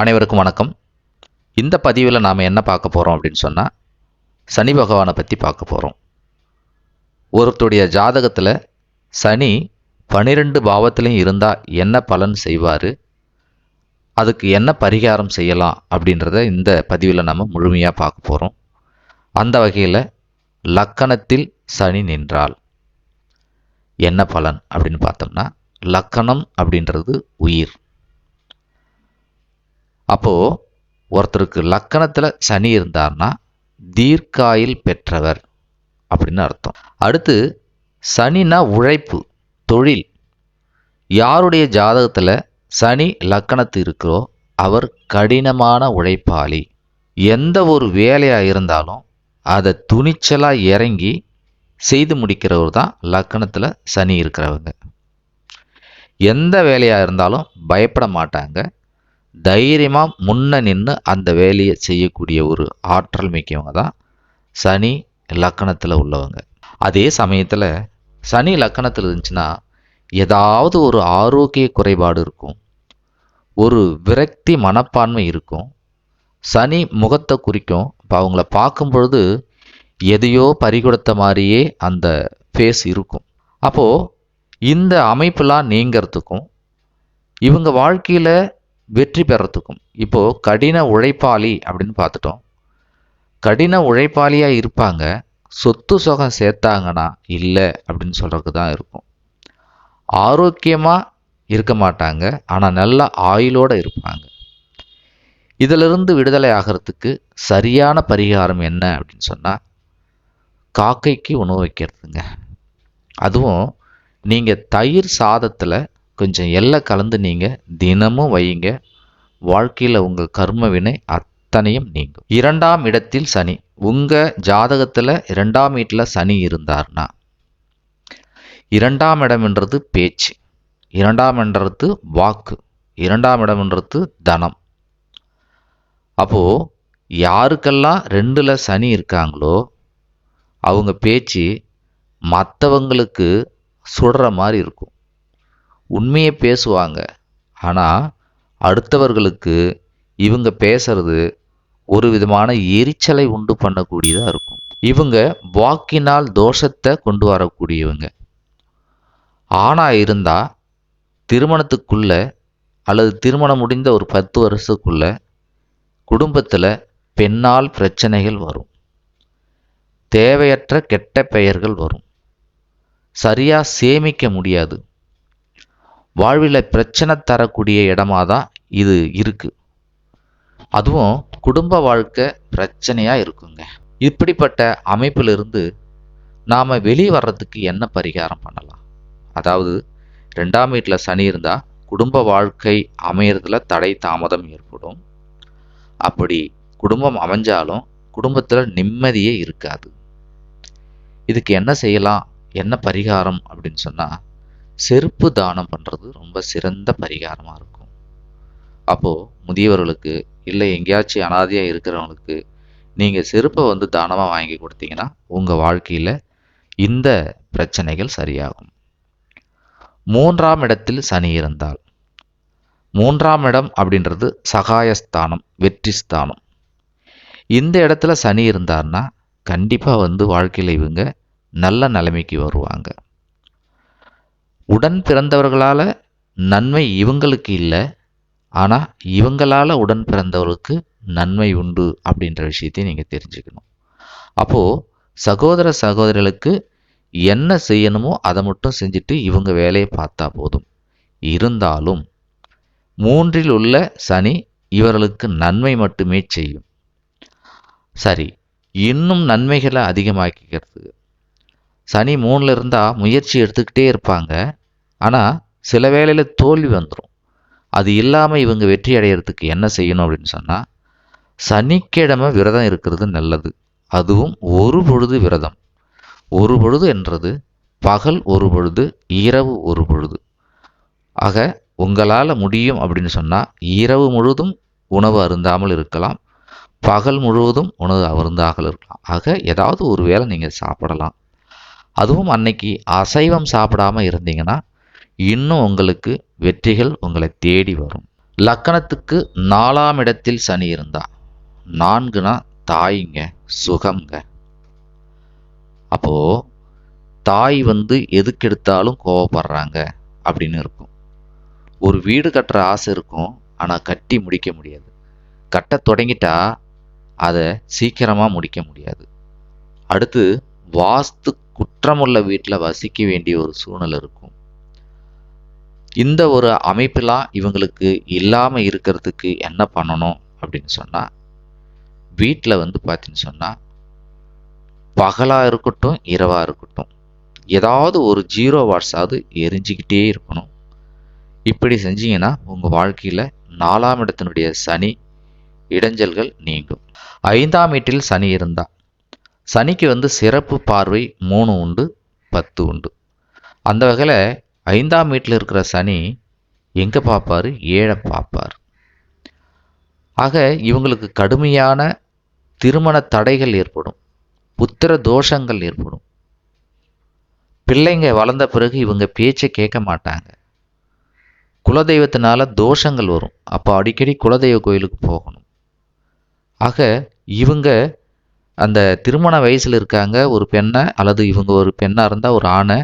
அனைவருக்கும் வணக்கம். இந்த பதிவில் நாம் என்ன பார்க்க போகிறோம் அப்படின்னு சொன்னால் சனி பகவானை பற்றி பார்க்க போகிறோம் ஒருத்தருடைய ஜாதகத்தில் சனி பனிரெண்டு பாவத்திலையும் இருந்தால் என்ன பலன் செய்வார்? அதுக்கு என்ன பரிகாரம் செய்யலாம் அப்படின்றத இந்த பதிவில் நம்ம முழுமையாக பார்க்க போகிறோம் அந்த வகையில் லக்கணத்தில் சனி நின்றால் என்ன பலன் அப்படின்னு பார்த்தோம்னா லக்கணம் அப்படின்றது உயிர். அப்போது ஒருத்தருக்கு லக்கணத்தில் சனி இருந்தார்னா தீர்க்காயில் பெற்றவர் அப்படின்னு அர்த்தம். அடுத்து சனினா உழைப்பு தொழில். யாருடைய ஜாதகத்தில் சனி லக்கணத்து இருக்கிறோ அவர் கடினமான உழைப்பாளி. எந்த ஒரு வேலையாக இருந்தாலும் அதை துணிச்சலாக இறங்கி செய்து முடிக்கிறவர் தான் லக்கணத்தில் சனி இருக்கிறவங்க. எந்த வேலையாக இருந்தாலும் பயப்பட மாட்டாங்க. தைரியமாக முன்ன நின்று அந்த வேலையை செய்யக்கூடிய ஒரு ஆற்றல் மிக்கவங்க தான் சனி லக்கணத்தில் உள்ளவங்க. அதே சமயத்தில் சனி லக்கணத்தில் இருந்துச்சுன்னா ஏதாவது ஒரு ஆரோக்கிய குறைபாடு இருக்கும். ஒரு விரக்தி மனப்பான்மை இருக்கும். சனி முகத்தை குறிக்கும். இப்போ அவங்கள பார்க்கும் பொழுது எதையோ பறிகொடுத்த மாதிரியே அந்த ஃபேஸ் இருக்கும். அப்போது இந்த அமைப்பெல்லாம் நீங்கிறதுக்கும் இவங்க வாழ்க்கையில் வெற்றி பெறத்துக்கும். இப்போது கடின உழைப்பாளி அப்படின்னு பார்த்துட்டோம். கடின உழைப்பாளியாக இருப்பாங்க. சொத்து சுகம் சேர்த்தாங்கன்னா இல்லை அப்படின்னு சொல்கிறதுக்கு தான் இருக்கும். ஆரோக்கியமாக இருக்க மாட்டாங்க. ஆனால் நல்ல ஆயுளோடு இருப்பாங்க. இதிலிருந்து விடுதலை ஆகிறதுக்கு சரியான பரிகாரம் என்ன அப்படின்னு சொன்னால் காக்கைக்கு உணவு வைக்கிறதுங்க. அதுவும் நீங்கள் தயிர் சாதத்தில் கொஞ்சம் எல்லாம் கலந்து நீங்கள் தினமும் வையுங்க. வாழ்க்கையில் உங்கள் கர்ம வினை அத்தனையும் நீங்கும். இரண்டாம் இடத்தில் சனி. உங்கள் ஜாதகத்தில் இரண்டாம் வீட்டில் சனி இருந்தார்னா இரண்டாம் இடம்ன்றது பேச்சு. இரண்டாம் இடம்ன்றது வாக்கு. இரண்டாம் இடம்ன்றது தனம். அப்போது யாருக்கெல்லாம் ரெண்டில் சனி இருக்காங்களோ அவங்க பேச்சு மற்றவங்களுக்கு சுடுற மாதிரி இருக்கும். உண்மையை பேசுவாங்க. ஆனால் அடுத்தவர்களுக்கு இவங்க பேசுறது ஒரு விதமான எரிச்சலை உண்டு பண்ணக்கூடியதாக இருக்கும். இவங்க வாக்கினால் தோஷத்தை கொண்டு வரக்கூடியவங்க. ஆணாக இருந்தால் திருமணத்துக்குள்ள அல்லது திருமணம் முடிந்த ஒரு பத்து வருஷத்துக்குள்ள குடும்பத்தில் பெண்ணால் பிரச்சனைகள் வரும். தேவையற்ற கெட்ட பெயர்கள் வரும். சரியாக சேமிக்க முடியாது. வாழ்வில் பிரச்சனை தரக்கூடிய இடமா தான் இது இருக்குது அதுவும் குடும்ப வாழ்க்கை பிரச்சனையாக இருக்குங்க. இப்படிப்பட்ட அமைப்பிலிருந்து நாம் வெளியே வர்றதுக்கு என்ன பரிகாரம் பண்ணலாம்? அதாவது ரெண்டாம் வீட்டில் சனி இருந்தால் குடும்ப வாழ்க்கை அமையறதுல தடை தாமதம் ஏற்படும். அப்படி குடும்பம் அமைஞ்சாலும் குடும்பத்தில் நிம்மதியே இருக்காது. இதுக்கு என்ன செய்யலாம்? என்ன பரிகாரம் அப்படின்னு சொன்னால் செருப்பு தானம் பண்ணுறது ரொம்ப சிறந்த பரிகாரமாக இருக்கும். அப்போது முதியவர்களுக்கு இல்லை எங்கேயாச்சும் அனாதையாக இருக்கிறவங்களுக்கு நீங்கள் செருப்பை வந்து தானமாக வாங்கி கொடுத்தீங்கன்னா உங்கள் வாழ்க்கையில் இந்த பிரச்சனைகள் சரியாகும். மூன்றாம் இடத்தில் சனி இருந்தால். மூன்றாம் இடம் அப்படின்றது சகாயஸ்தானம் வெற்றி ஸ்தானம். இந்த இடத்துல சனி இருந்தார்னா கண்டிப்பாக வந்து வாழ்க்கையில் இவங்க நல்ல நிலைமைக்கு வருவாங்க. உடன் பிறந்தவர்களால் நன்மை இவங்களுக்கு இல்லை. ஆனால் இவங்களால் உடன் பிறந்தவர்களுக்கு நன்மை உண்டு அப்படின்ற விஷயத்தை நீங்கள் தெரிஞ்சுக்கணும். அப்போது சகோதர சகோதரிகளுக்கு என்ன செய்யணுமோ அதை மட்டும் செஞ்சுட்டு இவங்க வேலையை பார்த்தா போதும். இருந்தாலும் மூன்றில் உள்ள சனி இவர்களுக்கு நன்மை மட்டுமே செய்யும். சரி இன்னும் நன்மைகளை அதிகமாக்கிக்கிறது. சனி மூணில் இருந்தால் முயற்சி எடுத்துக்கிட்டே இருப்பாங்க. ஆனால் சில வேளையில் தோல்வி வந்துடும் அது இல்லாமல் இவங்க வெற்றி அடையிறதுக்கு என்ன செய்யணும் அப்படின்னு சொன்னால் சனிக்கிழமை விரதம் இருக்கிறது நல்லது. அதுவும் ஒரு பொழுது விரதம். ஒரு பொழுது என்றது பகல் ஒரு பொழுது இரவு ஒரு பொழுது. ஆக உங்களால் முடியும் அப்படின்னு சொன்னால் இரவு முழுதும் உணவு அருந்தாமல் இருக்கலாம். பகல் முழுவதும் உணவு அருந்தாமல் இருக்கலாம். ஆக ஏதாவது ஒரு வேளை நீங்கள் சாப்பிடலாம். அதுவும் அன்னைக்கு அசைவம் சாப்பிடாமல் இருந்தீங்கன்னா இன்னும் உங்களுக்கு வெற்றிகள் உங்களை தேடி வரும். லக்கணத்துக்கு நாலாம் இடத்தில் சனி இருந்தா நான்குனா தாய்ங்க சுகம்ங்க. அப்போ தாய் வந்து எதுக்கு எடுத்தாலும் கோவப்படுறாங்க அப்படின்னு இருக்கும். ஒரு வீடு கட்டுற ஆசை இருக்கும் ஆனால் கட்டி முடிக்க முடியாது. கட்ட தொடங்கிட்டா அதை சீக்கிரமாக முடிக்க முடியாது. அடுத்து வாஸ்து குற்றமுள்ள வீட்டில் வசிக்க வேண்டிய ஒரு சூழ்நிலை இருக்கும். இந்த ஒரு அமைப்பெல்லாம் இவங்களுக்கு இல்லாமல் இருக்கிறதுக்கு என்ன பண்ணணும் அப்படின்னு சொன்னால் வீட்டில் வந்து பார்த்தீங்கன்னு சொன்னால் பகலாக இருக்கட்டும் இரவாக இருக்கட்டும் ஏதாவது ஒரு ஜீரோ வாட்ஸாவது எரிஞ்சிக்கிட்டே இருக்கணும். இப்படி செஞ்சீங்கன்னா உங்கள் வாழ்க்கையில் நாலாம் இடத்தினுடைய சனி இடைஞ்சல்கள் நீங்கும். ஐந்தாம் வீட்டில் சனி இருந்தா சனிக்கு வந்து சிறப்பு பார்வை மூணு உண்டு பத்து உண்டு. அந்த வகையில் ஐந்தாம் வீட்டில் இருக்கிற சனி எங்கே பார்ப்பாரு? ஏழை பார்ப்பார். ஆக இவங்களுக்கு கடுமையான திருமண தடைகள் ஏற்படும். புத்திர தோஷங்கள் ஏற்படும். பிள்ளைங்க வளர்ந்த பிறகு இவங்க பேச்சை கேட்க மாட்டாங்க. குலதெய்வத்தினால தோஷங்கள் வரும். அப்போ அடிக்கடி குலதெய்வ கோயிலுக்கு போகணும். ஆக இவங்க அந்த திருமண வயசில் இருக்காங்க. ஒரு பெண்ணை அல்லது இவங்க ஒரு பெண்ணாக இருந்தால் ஒரு ஆணை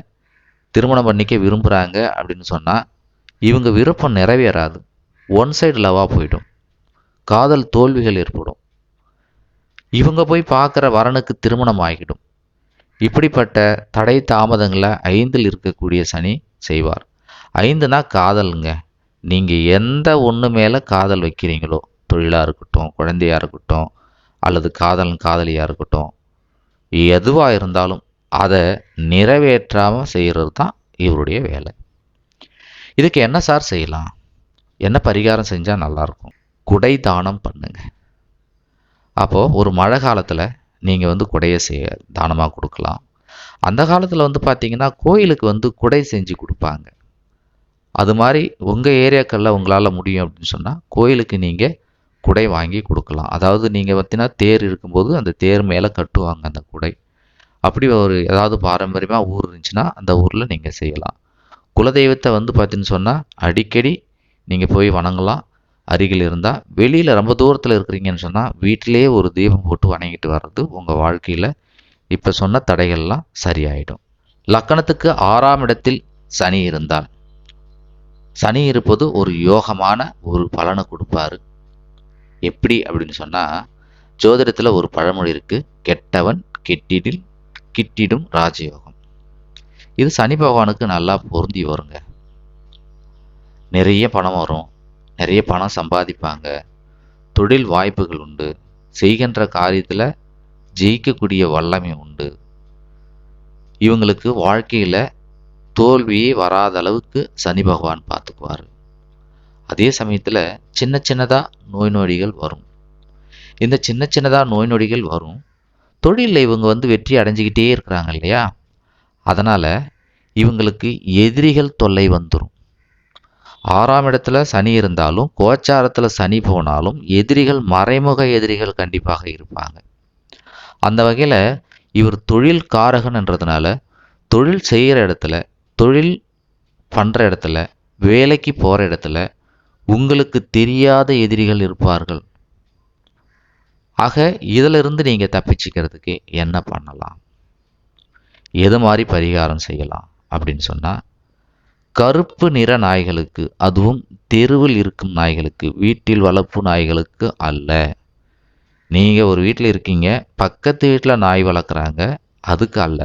திருமணம் பண்ணிக்க விரும்புகிறாங்க அப்படின்னு சொன்னால் இவங்க விருப்பம் நிறைவேறாது. ஒன் சைடு லவ்வாக போயிடும். காதல் தோல்விகள் ஏற்படும். இவங்க போய் பார்க்குற வரனுக்கு திருமணம் ஆகிடும். இப்படிப்பட்ட தடை தாமதங்களை ஐந்தில் இருக்கக்கூடிய சனி செய்வார். ஐந்துனா காதலுங்க. நீங்கள் எந்த ஒன்று மேலே காதல் வைக்கிறீங்களோ தொழிலாக இருக்கட்டும் குழந்தையாக இருக்கட்டும் அல்லது காதலன் காதலியாக இருக்கட்டும் எதுவாக இருந்தாலும் அதை நிறைவேற்றாமல் செய்கிறது தான் இவருடைய வேலை. இதுக்கு என்ன சார் செய்யலாம்? என்ன பரிகாரம் செஞ்சால் நல்லாயிருக்கும்? குடை தானம் பண்ணுங்க. அப்போது ஒரு மழை காலத்தில் நீங்கள் வந்து குடையை செய்ய தானமாக கொடுக்கலாம். அந்த காலத்தில் வந்து பார்த்தீங்கன்னா கோயிலுக்கு வந்து குடை செஞ்சு கொடுப்பாங்க. அது மாதிரி உங்கள் ஏரியாக்களில் உங்களால் முடியும் அப்படின்னு சொன்னால் கோயிலுக்கு நீங்கள் குடை வாங்கி கொடுக்கலாம். அதாவது நீங்கள் பார்த்தீங்கன்னா தேர் இருக்கும்போது அந்த தேர் மேலே கட்டுவாங்க அந்த குடை. அப்படி ஒரு ஏதாவது பாரம்பரியமாக ஊர் இருந்துச்சுன்னா அந்த ஊரில் நீங்கள் செய்யலாம். குலதெய்வத்தை வந்து பார்த்தீங்கன்னு சொன்னால் அடிக்கடி நீங்கள் போய் வணங்கலாம். அருகில் இருந்தால் வெளியில் ரொம்ப தூரத்தில் இருக்கிறீங்கன்னு சொன்னால் வீட்டிலேயே ஒரு தீபம் போட்டு வணங்கிட்டு வர்றது உங்கள் வாழ்க்கையில் இப்போ சொன்ன தடைகள்லாம் சரியாயிடும். லக்கணத்துக்கு ஆறாம் இடத்தில் சனி இருந்தால். சனி இருப்பது ஒரு யோகமான ஒரு பலனை கொடுப்பாரு. எப்படி அப்படின்னு சொன்னால் ஜோதிடத்தில் ஒரு பழமொழி இருக்குது கெட்டவன் கெட்டிடில் கிட்டிடும் ராஜயோகம். இது சனி பகவானுக்கு நல்லா பொருந்தி வருங்க. நிறைய பணம் வரும். நிறைய பணம் சம்பாதிப்பாங்க. தொழில் வாய்ப்புகள் உண்டு. செய்கின்ற காரியத்தில் ஜெயிக்கக்கூடிய வல்லமை உண்டு. இவங்களுக்கு வாழ்க்கையில் தோல்வியே வராத அளவுக்கு சனி பகவான் பார்த்துக்குவார். அதே சமயத்தில் சின்ன சின்னதாக நோய் நொடிகள் வரும். இந்த சின்ன சின்னதாக நோய் நொடிகள் வரும். தொழிலில் இவங்க வந்து வெற்றி அடைஞ்சிக்கிட்டே இருக்கிறாங்க இல்லையா? அதனால் இவங்களுக்கு எதிரிகள் தொல்லை வந்துடும் ஆறாம் இடத்துல சனி இருந்தாலும் கோச்சாரத்தில் சனி போனாலும் எதிரிகள் மறைமுக எதிரிகள் கண்டிப்பாக இருப்பாங்க. அந்த வகையில் இவர் தொழில் காரகன்ன்றதுனால தொழில் செய்கிற இடத்துல தொழில் பண்ணுற இடத்துல வேலைக்கு போகிற இடத்துல உங்களுக்கு தெரியாத எதிரிகள் இருப்பார்கள். ஆக இதிலிருந்து நீங்கள் தப்பிச்சுக்கிறதுக்கு என்ன பண்ணலாம்? எது மாதிரி பரிகாரம் செய்யலாம்? அப்படின்னு சொன்னால் கருப்பு நிற நாய்களுக்கு அதுவும் தெருவில் இருக்கும் நாய்களுக்கு வீட்டில் வளர்ப்பு நாய்களுக்கு அல்ல. நீங்கள் ஒரு வீட்டில் இருக்கீங்க பக்கத்து வீட்டில் நாய் வளர்க்குறாங்க அதுக்கு அல்ல.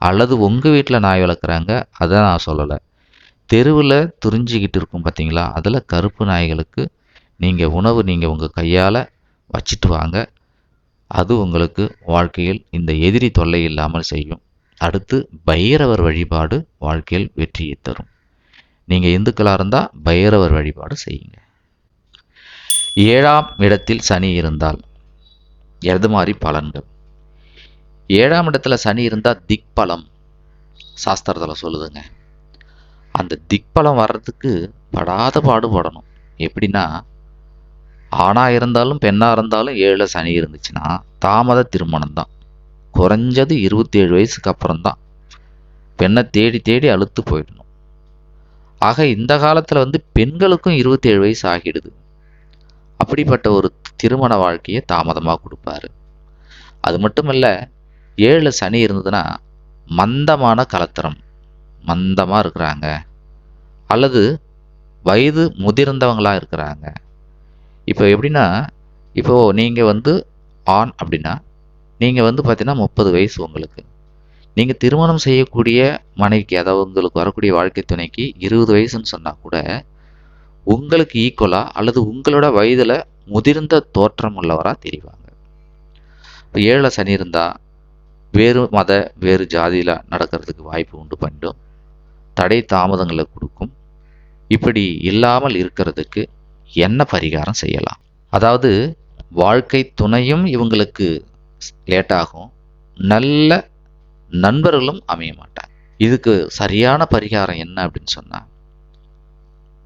அல்லது உங்கள் வீட்டில் நாய் வளர்க்குறாங்க அதை நான் சொல்லலை. தெருவில் துறிஞ்சிக்கிட்டு இருக்கும் பார்த்தீங்களா அதில் கருப்பு நாய்களுக்கு நீங்கள் உணவு நீங்கள் உங்கள் கையால் வச்சிட்டு வாங்க அது உங்களுக்கு வாழ்க்கையில் இந்த எதிரி தொல்லை இல்லாமல் செய்யும். அடுத்து பைரவர் வழிபாடு வாழ்க்கையில் வெற்றியை தரும். நீங்கள் இந்துக்களாக இருந்தால் பைரவர் வழிபாடு செய்யுங்க. ஏழாம் இடத்தில் சனி இருந்தால் எது மாதிரி பலன்கள்? ஏழாம் இடத்துல சனி இருந்தால் திக்பலம் சாஸ்திரத்தில் சொல்லுதுங்க. அந்த திக்பலம் வர்றதுக்கு படாத பாடுபடணும். எப்படின்னா ஆணாக இருந்தாலும் பெண்ணாக இருந்தாலும் ஏழில் சனி இருந்துச்சுன்னா தாமத திருமணம் தான் குறைஞ்சது இருபத்தேழு வயசுக்கு அப்புறம் தான் பெண்ணை தேடி தேடி அழுத்து போயிடணும். ஆக இந்த காலத்தில் வந்து பெண்களுக்கும் இருபத்தி ஏழு வயசு ஆகிடுது. அப்படிப்பட்ட ஒரு திருமண வாழ்க்கையை தாமதமாக கொடுப்பாரு. அது மட்டும் இல்லை ஏழில் சனி இருந்ததுன்னா மந்தமான கலத்தரம். மந்தமாக இருக்கிறாங்க. அல்லது வயது முதிர்ந்தவங்களாக இருக்கிறாங்க. இப்போ எப்படின்னா இப்போது நீங்கள் வந்து ஆண் அப்படின்னா நீங்கள் வந்து பார்த்தீங்கன்னா முப்பது வயசு உங்களுக்கு. நீங்கள் திருமணம் செய்யக்கூடிய மனைவிக்கு அதாவது உங்களுக்கு வரக்கூடிய வாழ்க்கை துணைக்கு இருபது வயசுன்னு சொன்னால் கூட உங்களுக்கு ஈக்குவலாக அல்லது உங்களோட வயதில் முதிர்ந்த தோற்றம் உள்ளவராக தெரிவாங்க. இப்போ ஏழை சனி இருந்தால் வேறு மத வேறு ஜாதியில் நடக்கிறதுக்கு வாய்ப்பு உண்டு பண்ணிடும் தடை தாமதங்களை கொடுக்கும். இப்படி இல்லாமல் இருக்கிறதுக்கு என்ன பரிகாரம் செய்யலாம்? அதாவது வாழ்க்கை துணையும் இவங்களுக்கு லேட்டாகும். நல்ல நண்பர்களும் அமைய மாட்டாங்க இதுக்கு சரியான பரிகாரம் என்ன அப்படின்னு சொன்னால்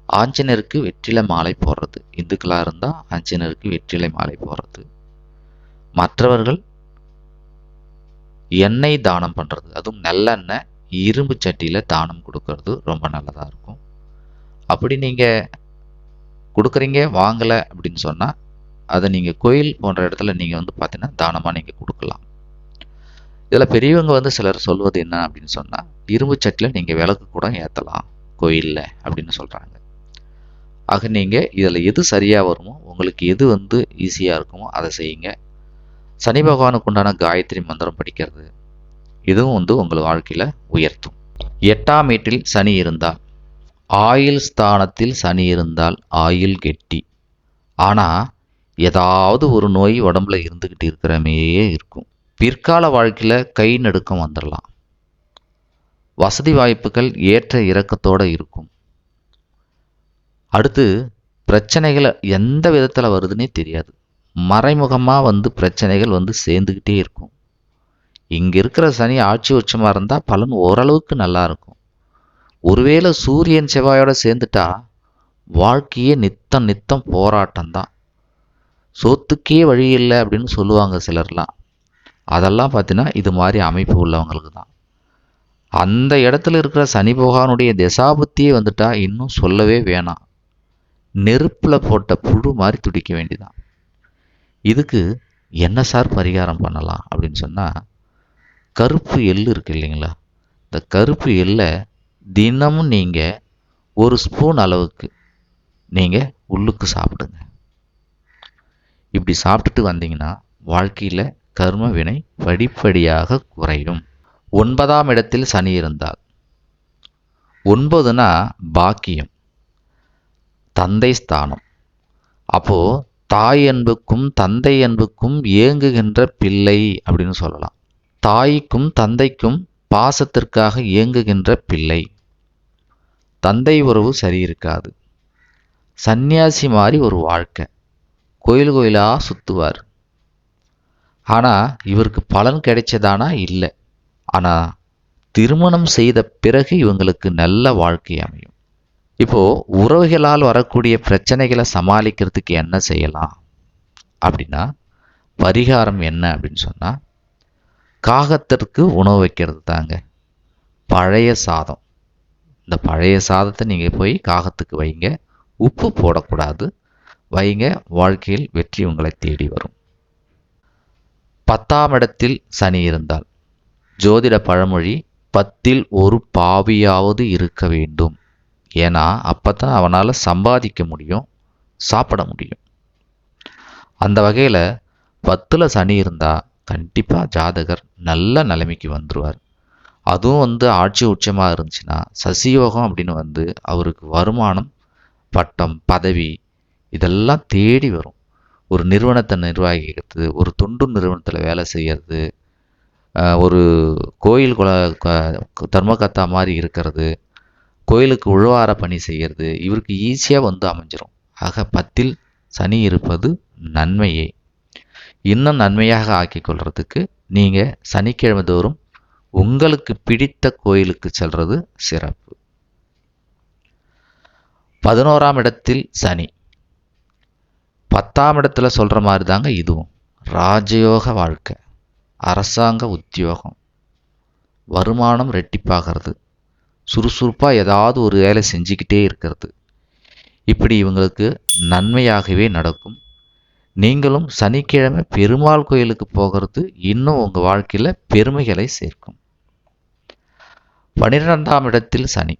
ஆஞ்சநேயருக்கு வெற்றிலை மாலை போடுறது. இந்துக்களாக இருந்தால் ஆஞ்சநேயருக்கு வெற்றிலை மாலை போடுறது. மற்றவர்கள் எண்ணெய் தானம் பண்ணுறது அதுவும் நல்லெண்ணெய் இரும்பு சட்டியில் தானம் கொடுக்கறது. ரொம்ப நல்லதாக இருக்கும். அப்படி நீங்கள் கொடுக்குறீங்க வாங்கலை அப்படின்னு சொன்னால் அதை நீங்கள் கோயில் போன்ற இடத்துல நீங்கள் வந்து பார்த்தீங்கன்னா தானமாக நீங்கள் கொடுக்கலாம். இதில் பெரியவங்க வந்து சிலர் சொல்வது என்ன அப்படின்னு சொன்னால் இரும்பு சட்டியில் நீங்கள் விளக்கு கூட ஏற்றலாம் கோயிலில் அப்படின்னு சொல்கிறாங்க ஆக நீங்கள் இதில் எது சரியாக வருமோ உங்களுக்கு எது வந்து ஈஸியாக இருக்குமோ அதை செய்யுங்க. சனி பகவானுக்கு உண்டான காயத்ரி மந்திரம் படிக்கிறது இதுவும் வந்து உங்கள் வாழ்க்கையில் உயர்த்தும். எட்டாம் வீட்டில் சனி இருந்தால் ஆயுள் ஸ்தானத்தில் சனி இருந்தால் ஆயுள் கெட்டி. ஆனால் ஏதாவது ஒரு நோய் உடம்புல இருந்துக்கிட்டு இருக்கிறமையே இருக்கும். பிற்கால வாழ்க்கையில் கை நடுக்கம் வந்துடலாம் வசதி வாய்ப்புகள் ஏற்ற இறக்கத்தோடு இருக்கும். அடுத்து பிரச்சனைகளை எந்த விதத்தில் வருதுன்னே தெரியாது. மறைமுகமாக வந்து பிரச்சனைகள் வந்து சேர்ந்துக்கிட்டே இருக்கும். இங்கே இருக்கிற சனி ஆட்சி உச்சமாக இருந்தால் பலன் ஓரளவுக்கு நல்லாயிருக்கும் ஒருவேளை சூரியன் செவ்வாயோட சேர்ந்துட்டா வாழ்க்கையே நித்தம் நித்தம் போராட்டம் தான் சொத்துக்கே வழி இல்லை அப்படின்னு சொல்லுவாங்க சிலர்லாம். அதெல்லாம் பார்த்தீங்கன்னா இது மாதிரி அமைப்பு உள்ளவங்களுக்கு தான் அந்த இடத்துல இருக்கிற சனி பகவானுடைய திசாபுத்தியே வந்துட்டா இன்னும் சொல்லவே வேணாம். நெருப்பில் போட்ட புழு மாதிரி துடிக்க வேண்டிதான் இதுக்கு என்ன சார் பரிகாரம் பண்ணலாம் அப்படின்னு சொன்னால் கருப்பு எள் இருக்கு இல்லைங்களா? இந்த கருப்பு எள்ளை தினமும் நீங்கள் ஒரு ஸ்பூன் அளவுக்கு நீங்கள் உள்ளுக்கு சாப்பிடுங்க. இப்படி சாப்பிட்டுட்டு வந்தீங்கன்னா வாழ்க்கையில் கர்ம வினை படிப்படியாக குறையும். ஒன்பதாம் இடத்தில் சனி இருந்தால் ஒன்பதுனா பாக்கியம் தந்தை ஸ்தானம். அப்போது தாய் அன்புக்கும் தந்தை அன்புக்கும் ஏங்குகின்ற பிள்ளை அப்படின்னு சொல்லலாம். தாய்க்கும் தந்தைக்கும் பாசத்திற்காக ஏங்குகின்ற பிள்ளை. தந்தை உறவு சரி இருக்காது சந்நியாசி மாதிரி ஒரு வாழ்க்கை. கோயில் கோயிலாக சுற்றுவார் ஆனால் இவருக்கு பலன் கிடைச்சதானா? இல்லை. ஆனால் திருமணம் செய்த பிறகு இவங்களுக்கு நல்ல வாழ்க்கை அமையும். இப்போது உறவுகளால் வரக்கூடிய பிரச்சனைகளை சமாளிக்கிறதுக்கு என்ன செய்யலாம்? அப்படின்னா பரிகாரம் என்ன அப்படின்னு சொன்னால் காகத்திற்கு உணவு வைக்கிறது தாங்க பழைய சாதம். இந்த பழைய சாதத்தை நீங்கள் போய் காகத்துக்கு வைங்க. உப்பு போடக்கூடாது. வைங்க. வாழ்க்கையில் வெற்றி உங்களை தேடி வரும். பத்தாம் இடத்தில் சனி இருந்தால் ஜோதிட பழமொழி பத்தில் ஒரு பாவியாவது இருக்க வேண்டும். ஏன்னா அப்போ தான் அவனால் சம்பாதிக்க முடியும் சாப்பிட முடியும். அந்த வகையில் பத்தில் சனி இருந்தால் கண்டிப்பாக ஜாதகர் நல்ல நிலைமைக்கு வந்துடுவார் அதுவும் வந்து ஆட்சி உச்சமாக இருந்துச்சுன்னா சசியோகம் அப்படின்னு வந்து அவருக்கு வருமானம் பட்டம் பதவி இதெல்லாம் தேடி வரும். ஒரு நிறுவனத்தை நிர்வகிக்கிறது ஒரு தொண்டு நிறுவனத்தில் வேலை செய்கிறது ஒரு கோயில் குல தர்மகத்தா மாதிரி இருக்கிறது கோயிலுக்கு உழவார பணி செய்கிறது இவருக்கு ஈஸியாக வந்து அமைஞ்சிரும். ஆக பத்தில் சனி இருப்பது நன்மையே. இன்னும் நன்மையாக ஆக்கிக் கொள்கிறதுக்கு நீங்கள் சனிக்கிழமை தோறும் உங்களுக்கு பிடித்த கோயிலுக்கு செல்வது சிறப்பு. பதினோராம் இடத்தில் சனி. பத்தாம் இடத்துல சொல்கிற மாதிரி தாங்க இதுவும். ராஜயோக வாழ்க்கை அரசாங்க உத்தியோகம் வருமானம் ரெட்டிப்பாகிறது சுறுசுறுப்பாக ஏதாவது ஒரு வேலை செஞ்சுக்கிட்டே இருக்கிறது. இப்படி இவங்களுக்கு நன்மையாகவே நடக்கும். நீங்களும் சனிக்கிழமை பெருமாள் கோயிலுக்கு போகிறது இன்னும் உங்கள் வாழ்க்கையில் பெருமைகளை சேர்க்கும். பனிரெண்டாம் இடத்தில் சனி.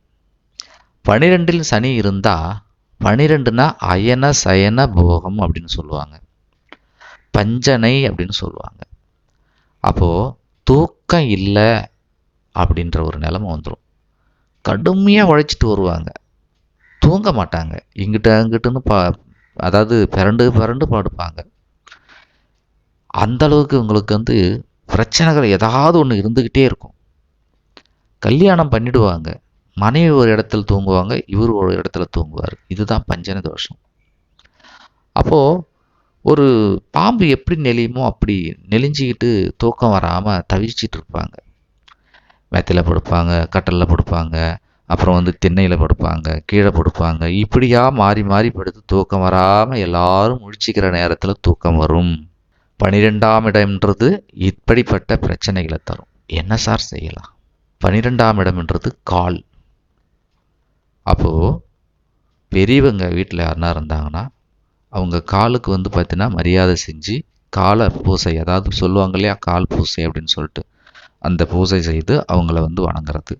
பனிரெண்டில் சனி இருந்தால் பனிரெண்டுனா அயன சயன போகம் அப்படின்னு சொல்லுவாங்க. பஞ்சனை அப்படின்னு சொல்லுவாங்க. அப்போது தூக்கம் இல்லை அப்படின்ற ஒரு நிலமை வந்துடும் கடுமையாக உழைச்சிட்டு வருவாங்க. தூங்க மாட்டாங்க. இங்கிட்ட அங்கிட்டுன்னு பா அதாவது பிறண்டு பிறண்டு படுப்பாங்க. அந்த அளவுக்கு உங்களுக்கு வந்து பிரச்சனைகள் ஏதாவது ஒன்று இருந்துக்கிட்டே இருக்கும். கல்யாணம் பண்ணிடுவாங்க. மனைவி ஒரு இடத்துல தூங்குவாங்க இவர் ஒரு இடத்துல தூங்குவார். இதுதான் பஞ்சன தோஷம். அப்போது ஒரு பாம்பு எப்படி நெளியுமோ அப்படி நெளிஞ்சிக்கிட்டு தூக்கம் வராமல் தவிச்சிட்டு இருப்பாங்க. மெத்தையில் படுப்பாங்க கட்டலில் படுப்பாங்க அப்புறம் வந்து திண்ணையில் படுப்பாங்க கீழே படுப்பாங்க. இப்படியா மாறி மாறி படுத்து தூக்கம் வராமல் எல்லாரும் முழிச்சிக்கிற நேரத்தில் தூக்கம் வரும். பனிரெண்டாம் இடம்ன்றது இப்படிப்பட்ட பிரச்சனைகளை தரும். என்ன சார் செய்யலாம்? பனிரெண்டாம் இடம்ன்றது கால். அப்போது பெரியவங்க வீட்டில் யாருனா இருந்தாங்கன்னா அவங்க காலுக்கு வந்து பார்த்திங்கன்னா மரியாதை செஞ்சு காலை பூசை அதாவது சொல்லுவாங்க இல்லையா கால் பூசை அப்படின்னு சொல்லிட்டு அந்த பூசை செய்து அவங்கள வந்து வணங்குறது.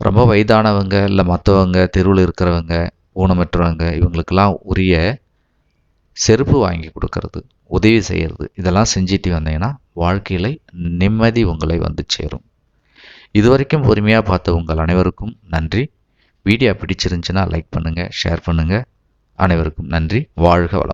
ரொம்ப வயதானவங்க இல்லை மற்றவங்க தெருவில் இருக்கிறவங்க ஊனமற்றவங்க இவங்களுக்கெல்லாம் உரிய செருப்பு வாங்கி கொடுக்கறது உதவி செய்கிறது இதெல்லாம் செஞ்சுட்டு வந்தீங்கன்னா வாழ்க்கையில் நிம்மதி உங்களை வந்து சேரும். இதுவரைக்கும் பொறுமையாக பார்த்த உங்கள் அனைவருக்கும் நன்றி. வீடியோ பிடிச்சிருந்துச்சுன்னா லைக் பண்ணுங்கள் ஷேர் பண்ணுங்கள் அனைவருக்கும் நன்றி. வாழ்க வளம்.